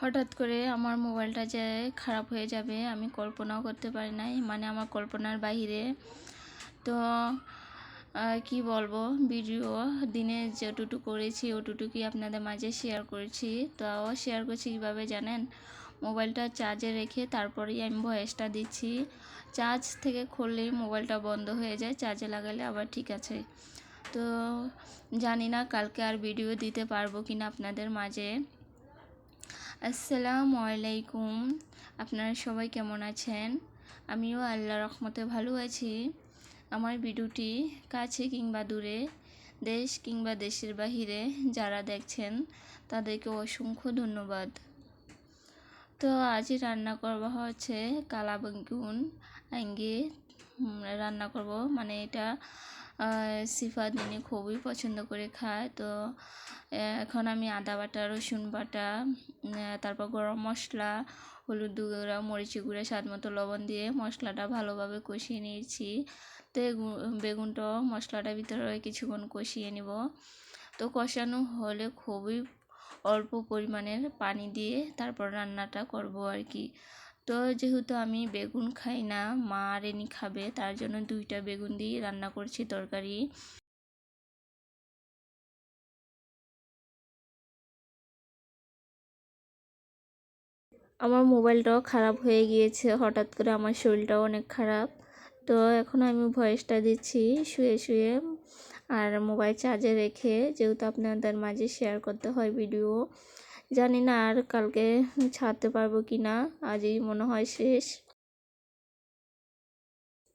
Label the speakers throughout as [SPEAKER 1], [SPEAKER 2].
[SPEAKER 1] হঠাৎ করে আমার মোবাইলটা যে খারাপ হয়ে যাবে, আমি কল্পনাও করতে পারি নাই মানে আমার কল্পনার বাহিরে। তো কি বলব, ভিডিও দিনে যেটুটু করেছি ওটুটুকুই আপনাদের মাঝে শেয়ার করেছি। তাও শেয়ার করছি কীভাবে জানেন? মোবাইলটা চার্জে রেখে তারপরেই আমি ভয়েসটা দিচ্ছি। চার্জ থেকে খুললেই মোবাইলটা বন্ধ হয়ে যায় চার্জে লাগালে আবার ঠিক আছে। তো, জানি না কালকে আর ভিডিও দিতে পারব কিনা আপনাদের মাঝে। আসসালামু আলাইকুম। আপনারা সবাই কেমন আছেন? আমিও আল্লাহ রহমতে ভালো আছি। আমার ভিডিওটি কাছে কিংবা দূরে, দেশ কিংবা দেশের বাহিরে যারা দেখছেন, তাদেরকে অসংখ্য ধন্যবাদ। তো আজই রান্না করব হচ্ছে কালা বেগুন আঙ্গি রান্না করব। মানে এটা সিফা দিনে খুবই পছন্দ করে খায়। তো এখন আমি আদা বাটা, রসুন বাটা তারপর গরম মশলা, হলুদ গুঁড়া, মরিচি গুঁড়া, স্বাদ মতো লবণ দিয়ে মশলাটা ভালোভাবে কষিয়ে নিয়েছি। তো বেগুনটাও মশলাটার ভিতরে কিছুক্ষণ কষিয়ে নিব। তো কষানো হলে খুবই অল্প পরিমাণের পানি দিয়ে তারপর রান্নাটা করব আর কি। তো যেহেতু আমি বেগুন খাই না, মা আর এনি খাবে, তার জন্য দুইটা বেগুন দিয়ে রান্না করছি তরকারি। আমার মোবাইলটাও খারাপ হয়ে গিয়েছে, হঠাৎ করে আমার শরীরটাও অনেক খারাপ। তো এখন আমি ভয়েসটা দিচ্ছি, শুয়ে শুয়ে। আর মোবাইল চার্জে রেখে, যেহেতু আপনাদের মাঝে শেয়ার করতে হয় ভিডিও জানি না আর কালকে ছাড়তে পারব কি না, আজই মনে হয় শেষ।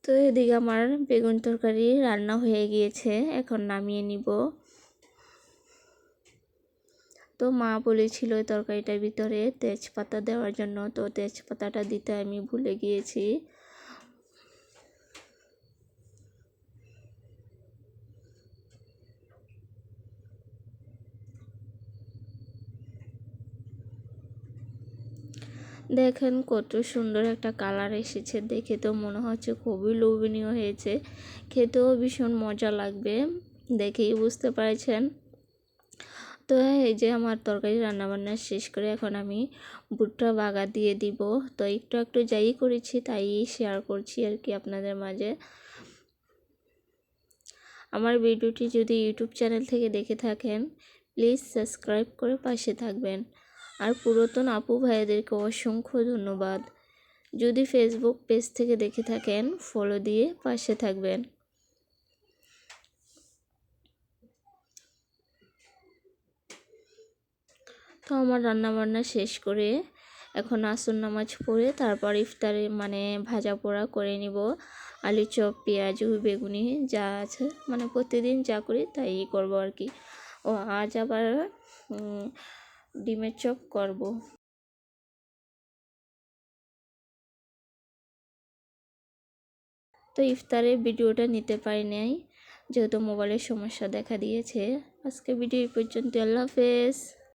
[SPEAKER 1] তো এদিকে আমার বেগুন তরকারি রান্না হয়ে গিয়েছে, এখন নামিয়ে নিব। তো মা বলেছিল তরকারিটার ভিতরে তেজপাতা দেওয়ার জন্য, তো তেজপাতাটা দিতে আমি ভুলে গিয়েছি। দেখেন কত সুন্দর একটা কালার এসেছে। দেখে তো মনে হচ্ছে খুবই লোভনীয় হয়েছে। খেতেও ভীষণ মজা লাগবে, দেখেই বুঝতে পারছেন। তো এই যে আমার তরকারি রান্নাবান্না শেষ করে এখন আমি ভুট্টা বাগা দিয়ে দিব। তো একটু একটু যাই করেছি, তাই শেয়ার করছি আর কি আপনাদের মাঝে। আমার ভিডিওটি যদি ইউটিউব চ্যানেল থেকে দেখে থাকেন প্লিজ সাবস্ক্রাইব করে পাশে থাকবেন। আর পুরাতন আপু ভাইয়াদেরকে অসংখ্য ধন্যবাদ। যদি ফেসবুক পেজ থেকে দেখে থাকেন ফলো দিয়ে পাশে থাকবেন। তো আমার রান্নাবান্না শেষ করে এখন আসন নামাজ পড়ে তারপর ইফতারে মানে ভাজা পোড়া করে নিব। আলু চপ, পেঁয়াজ বেগুনি যা আছে মানে প্রতিদিন যা করি তাই করব আর কি। ও আজ আবার ডিমের চপ করব। তো ইফতারের ভিডিওটা নিতে পারি নাই, যেহেতু মোবাইলের সমস্যা দেখা দিয়েছে। আজকে ভিডিও পর্যন্ত আল্লাহ হাফেজ।